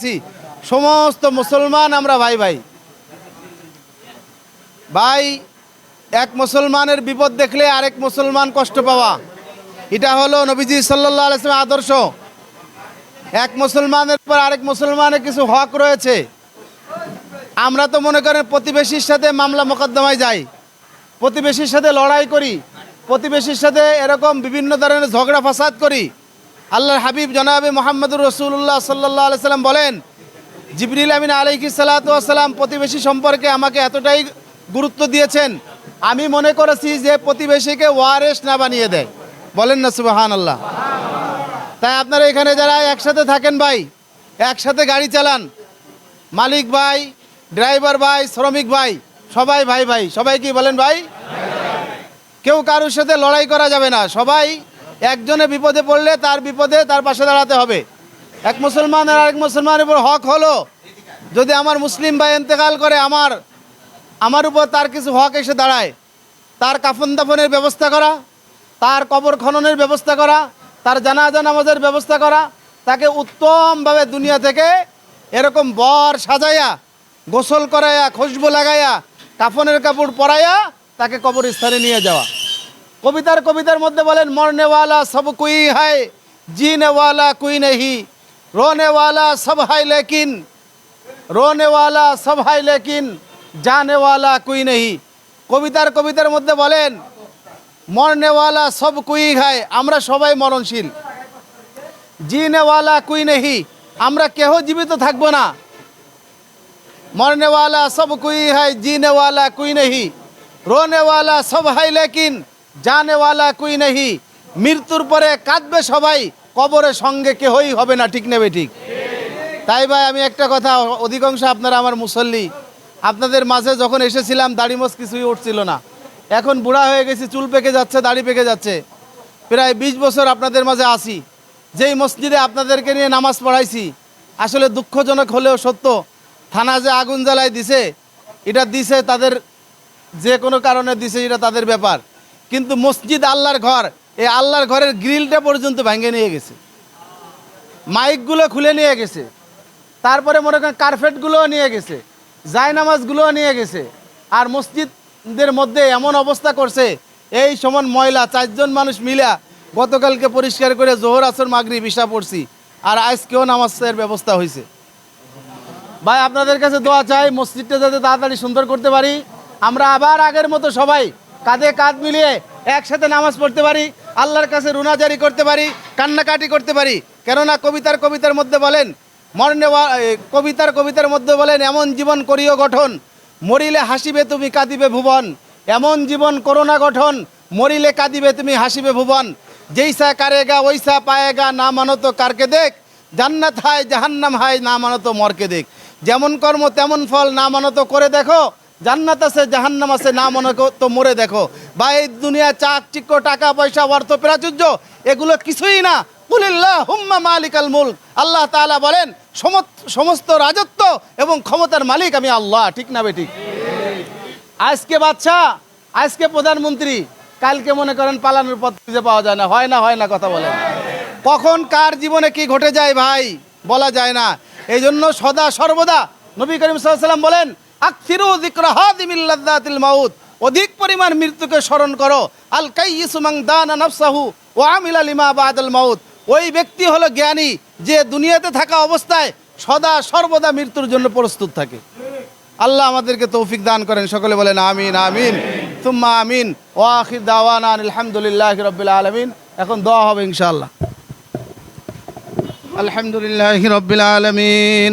আছি সমস্ত মুসলমান আমরা ভাই ভাই। ভাই, এক মুসলমানের বিপদ দেখলে আরেক মুসলমান কষ্ট পাওয়া। এটা হলো নবীজি সাল্লাহ আলাইসলামের আদর্শ। এক মুসলমানের পর আরেক মুসলমানের কিছু হক রয়েছে। আমরা তো মনে করেন প্রতিবেশীর সাথে মামলা মোকদ্দমায় যাই, প্রতিবেশীর সাথে লড়াই করি, প্রতিবেশীর সাথে এরকম বিভিন্ন ধরনের ঝগড়া ফাসাদ করি। আল্লাহর হাবিব জনাবে মোহাম্মদুর রসুল্লাহ সাল্লাহ আলাইসাল্লাম বলেন, জিবরিল আমিন আলাইকি সালাতাম প্রতিবেশী সম্পর্কে আমাকে এতটাই গুরুত্ব দিয়েছেন, আমি মনে করেছি যে প্রতিবেশীকে ওয়ারেস না বানিয়ে দেয়। বলেন না সুবাহান আল্লাহ তাই আপনারা এখানে যারা একসাথে থাকেন ভাই, একসাথে গাড়ি চালান, মালিক ভাই, ড্রাইভার ভাই, শ্রমিক ভাই, সবাই ভাই ভাই, সবাই কি বলেন ভাই? কেউ কারোর সাথে লড়াই করা যাবে না, সবাই একজনে বিপদে পড়লে তার বিপদে তার পাশে দাঁড়াতে হবে। এক মুসলমান আর আরেক মুসলমানের উপর হক হলো। যদি আমার মুসলিম ভাই ইন্তেকাল করে, আমার আমার উপর তার কিছু হক এসে দাঁড়ায়, তার কাফন দাফনের ব্যবস্থা করা, তার কবর খননের ব্যবস্থা করা, তার জানাজা নামাজের ব্যবস্থা করা, তাকে উত্তমভাবে দুনিয়া থেকে এরকম বর সাজাইয়া, গোসল করাইয়া, খুশবু লাগাইয়া, কাফনের কাপড় পরাইয়া তাকে কবরস্থানে নিয়ে যাওয়া। কবিতার কবিতার মধ্যে বলেন, মরনেওয়ালা সব কুই হায়, জিনেওয়ালা কুই নেহি। রোনেওয়ালা সব হাই লেকিন, রোনেওয়ালা সব হাই লেকিন, জানেওয়ালা কুই নেহি। কবিতার কবিতার মধ্যে বলেন, মরনেওয়ালা সব কুই খায় আমরা সবাই মরণশীল। জিনেওয়ালা কুই নেহি, আমরা কেহ জীবিত থাকব না। মরনেওয়ালা সব কুই হয়, জিনেওয়ালা কুই নেহি। রোনেওয়ালা সব হাই লেকিন জানেওয়ালা কুই নেহি মৃত্যুর পরে কাঁদবে সবাই কবরের সঙ্গে কেহই হবে না ঠিক নেবে ঠিক তাই ভাই আমি একটা কথা অধিকাংশ আপনারা আমার মুসল্লি আপনাদের মাঝে যখন এসেছিলাম দাড়ি মোস কিছুই উঠছিল না এখন বুড়া হয়ে গেছি, চুল পেকে যাচ্ছে, দাড়ি পেকে যাচ্ছে। প্রায় বিশ বছর আপনাদের মাঝে আসি। যেই মসজিদে আপনাদেরকে নিয়ে নামাজ পড়াইছি, আসলে দুঃখজনক হলেও সত্য, থানা যে আগুন জ্বালায় দিছে, এটা দিছে তাদের, যে কোনো কারণে দিছে, এটা তাদের ব্যাপার। কিন্তু মসজিদ আল্লাহর ঘর, এই আল্লাহর ঘরের গ্রিলটা পর্যন্ত ভেঙে নিয়ে গেছে। মাইকগুলো খুলে নিয়ে গেছে। তারপরে মনে করেন কার্পেটগুলোও নিয়ে গেছে, জায়নামাজগুলোও নিয়ে গেছে। আর মসজিদদের মধ্যে এমন অবস্থা করছে, এই সমান ময়লা, চারজন মানুষ মিলা গতকালকে পরিষ্কার করে জোহর, আসর মাগরি বিশা পড়ছি, আর আজকেও নামাজের ব্যবস্থা হয়েছে। ভাই, আপনাদের কাছে দোয়া চাই, মসজিদটা যাতে তাড়াতাড়ি সুন্দর করতে পারি। আমরা আবার আগের মতো সবাই কাঁধে কাঁধ মিলিয়ে একসাথে নামাজ পড়তে পারি, আল্লাহর কাছে রুনাজারি করতে পারি, কান্নাকাটি করতে পারি। কেননা কবিতার কবিতার মধ্যে বলেন, মরণে কবিতার কবিতার মধ্যে বলেন, এমন জীবন করিও গঠন, মরিলে হাসিবে তুমি, কাঁদিবে ভুবন। এমন জীবন করোনা গঠন, মরিলে কাঁদিবে তুমি, হাসিবে ভুবন। যেইসা কারেগা ওইসা পায়েগা না মানত কারকে দেখ। জান্নাত হায়, জাহান্নাম হায়, না মানত মরকে দেখ। যেমন কর্ম তেমন ফল, না মানত করে দেখো। জান্নাত আছে, জাহান্নাম আছে, না মনে তো মরে দেখো। বা এই দুনিয়া চাকচিক্য টাকা পয়সা, অর্থ প্রাচুর্য, এগুলো কিছুই না। কুলিল্লাহ হুম্মা মালিকাল মুলক। আল্লাহ তাআলা বলেন, সমস্ত রাজত্ব এবং ক্ষমতার মালিক আমি আল্লাহ, ঠিক না বে ঠিক? আজকে বাচ্চা আজকে প্রধানমন্ত্রী, কালকে মনে করেন পালানোর পথ খুঁজে পাওয়া যায় না। হয় না হয় না কথা বলেন। কখন কার জীবনে কি ঘটে যায় ভাই, বলা যায় না। এই জন্য সদা সর্বদা নবী করিম সাল্লাম বলেন আকসিরু যিকরাহাদিমিল্লাযাতিল মাউত। অধিক পরিমাণ মৃত্যুকে স্মরণ করো। আল কাইয়িসুমাং দানা নাফসাহু ওয়া আমিলা লিমা বাদাল মাউত। ওই ব্যক্তি হলো জ্ঞানী, যে দুনিয়াতে থাকা অবস্থায় সদা সর্বদা মৃত্যুর জন্য প্রস্তুত থাকে। আল্লাহ আমাদেরকে তৌফিক দান করেন। সকলে বলেন, আমিন আমিন। তুম্মা আমিন। ও আখির দাওয়ানা আলহামদুলিল্লাহ রবিল আলমিন। এখন দোয়া হবে ইনশাআল্লাহ। আলহামদুলিল্লাহ রবিল আলমিন।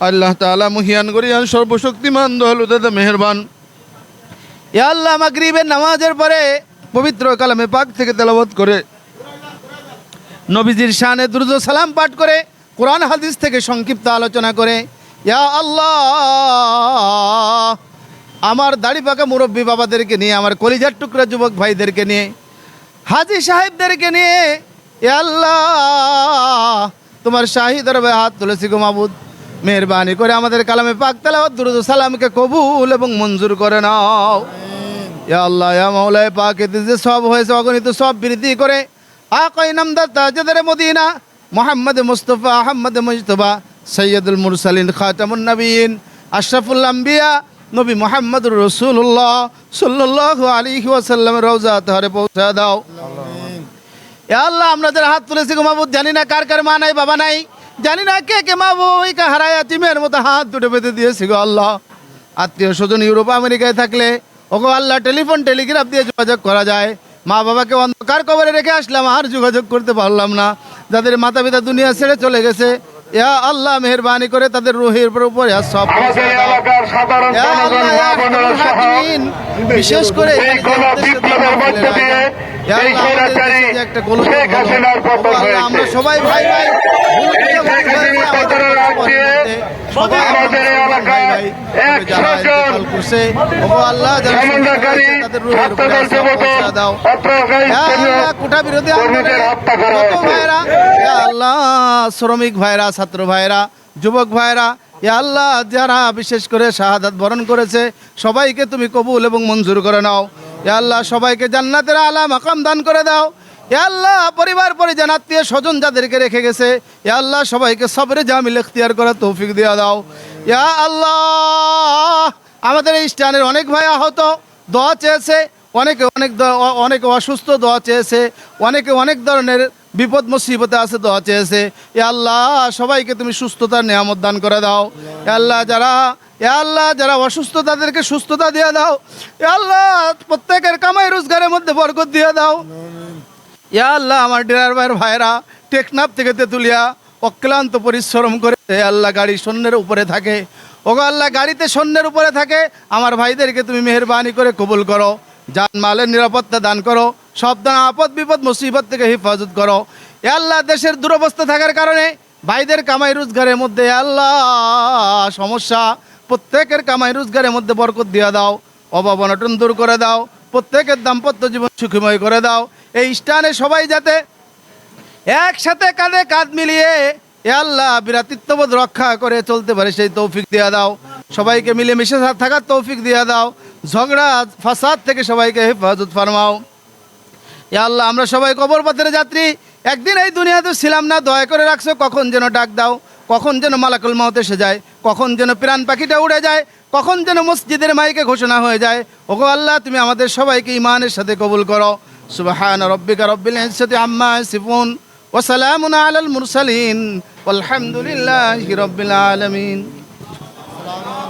আল্লাহ তাআলা মহিয়ান গরিয়ান সর্বশক্তিমান দয়ালু দাদা মেহেরবান। ইয়া আল্লাহ মাগরিবের নামাজের পরে পবিত্র কালামে পাক থেকে তেলাওয়াত করে, নবীজির শানে দুরুদ ও সালাম পাঠ করে, কোরআন হাদিস থেকে সংক্ষিপ্ত আলোচনা করে, ইয়া আল্লাহ, আমার দাড়ি পাকা মুরব্বী বাবাদেরকে নিয়ে, আমার কলিজার টুকরা যুবক ভাইদেরকে নিয়ে, হাজি সাহেবদেরকে নিয়ে এ আল্লাহ, তোমার শাহী দরবে হাত তুলেছি গো মাবুদ মেহরবানি করে আমাদের কালামে পাক তালাওয়াত দুরুদ সালামকে কবুল এবং মঞ্জুর করে নাও। ইয়া আল্লাহ ইয়া মাওলায় পাক এতে যে সব হয়েছে অগণিত সব বৃদ্ধি করে আকাই নামদার তাজদারে মদিনা মোহাম্মদ মুস্তফা আহমদ মুজতবা সৈয়দুল মুরসালিন খাতামুন নবীন আশরাফুল আম্বিয়া নবী মোহাম্মদুর রসুল্লাহ সাল্লাল্লাহু আলাইহি ওয়াসাল্লাম রওজা তাহরে পৌঁছা দাও। আল্লাহ আমরা যারা হাত তুলেছি মাহবুদ জানি না কার কার মা নাই বাবা নাই। জানি না কে কে মা বইকে হারায় আতিমের মতো হাত দুটো পেতে দিয়েছি গো আল্লাহ। আত্মীয় স্বজন ইউরোপ, আমেরিকায় থাকলে ওগো আল্লাহ টেলিফোন, টেলিগ্রাফ দিয়ে যোগাযোগ করা যায়। মা বাবাকে অন্ধকার কবরে রেখে আসলাম, আর যোগাযোগ করতে পারলাম না। যাদের মাতা পিতা দুনিয়া ছেড়ে চলে গেছে ইয়া আল্লাহ মেহরবানি করে তাদের রুহের উপর সব বিশেষ করে আমরা সবাই ভাই ভাই ভুল এই বুঝে শেখ ভুল হয়েছে, হাসিনার আমাদের পতনের সবার আগে মধ্যে সবাই আমরা আমাদের সবাই এলাকায় ভাই ভাই। তবে যারা 100 জন ইন্তেকাল করছে, ও আল্লাহ, যারা শহীদ সমন্বয়কারী হয়েছে, তাদের রুহের উপরে ছাত্রদল আস্থা পৌঁছে যুবদল দাও। অত্রকারী স্থানীয় আল্লাহ, কোটা বিরোধী কর্মীদের আন্দোলনে হত্যা করা কত হয়েছে। ভাইরা, আল্লাহ শ্রমিক ভাইরা ছাত্র ভাইরা যুবক ভাইরা এ আল্লাহ যারা বিশেষ করে শাহাদাত বরণ করেছে, সবাইকে তুমি কবুল এবং মঞ্জুর করে নাও। এ আল্লাহ সবাইকে জান্নাতের আলা মাকাম দান করে দাও। এ আল্লাহ পরিবার পরিজন, আত্মীয় স্বজন যাদেরকে রেখে গেছে, এ আল্লাহ সবাইকে সবরে জামিল এখতিয়ার করার তৌফিক দিয়া দাও। ইয়া আল্লাহ, আমাদের এই স্টানের অনেক ভাই আহত, দোয়া চেয়েছে, অনেকে অনেক অনেকে অসুস্থ দোয়া চেয়েছে, অনেকে অনেক ধরনের বিপদ মুসিবতে আছে, দোয়া চেয়েছে। এ আল্লাহ, সবাইকে তুমি সুস্থতার নিয়ামত দান করে দাও। এ আল্লাহ, যারা, এ আল্লাহ, যারা অসুস্থ, তাদেরকে সুস্থতা দিয়ে দাও। এ আল্লাহ, প্রত্যেকের কামাই রোজগারের মধ্যে বরকত দিয়ে দাও। এ আল্লাহ, আমার ড্রাইভার ভাইরা টেকনাফ থেকে তেতুলিয়া অক্লান্ত পরিশ্রম করে, এ আল্লাহ, গাড়ি শূন্যের উপরে থাকে। ওগো আল্লাহ, গাড়িতে শূন্যের উপরে থাকে। আমার ভাইদেরকে তুমি মেহরবানি করে কবুল করো। যান মালের নিরাপত্তা দান করো সব দান আপদ, বিপদ, মুসিবত থেকে হেফাজত করো। আল্লাহ দেশের দুরবস্থা থাকার কারণে ভাইদের কামাই রোজগারের মধ্যে আল্লাহ, সমস্যা। প্রত্যেকের কামাই রোজগারের মধ্যে বরকত দিয়ে দাও, অভাব অনটন দূর করে দাও, প্রত্যেকের দাম্পত্য জীবন সুখময় করে দাও। এই স্থানে সবাই যাতে একসাথে কাঁধে কাঁধ মিলিয়ে এ আল্লাহ বিরাতিত্ববোধ রক্ষা করে চলতে পারে, সেই তৌফিক দিয়ে দাও। সবাইকে মিলেমিশে থাকার তৌফিক দিয়ে দাও। ঝগড়া, ফাসাদ থেকে সবাইকে হেফাজত ফরমাও। এ আল্লাহ, আমরা সবাই কবর পথের যাত্রী। একদিন এই দুনিয়াতে ছিলাম না, দয়া করে রাখছো, কখন যেন ডাক দাও। কখন যেন মালাকুল মাউত এসে যায়। কখন যেন প্রাণ পাখিটা উড়ে যায়। কখন যেন মসজিদের মাইকে ঘোষণা হয়ে যায়। ওগো আল্লাহ, তুমি আমাদের সবাইকে ইমানের সাথে কবুল করো। সুবহান রব্বিকা রব্বিল ইজ্জতি আম্মা ইয়াসিফুন। ওয়া সালামুন আলাল মুরসালিন। ওয়ালহামদুলিল্লাহি রব্বিল আলামিন। আল্লাহ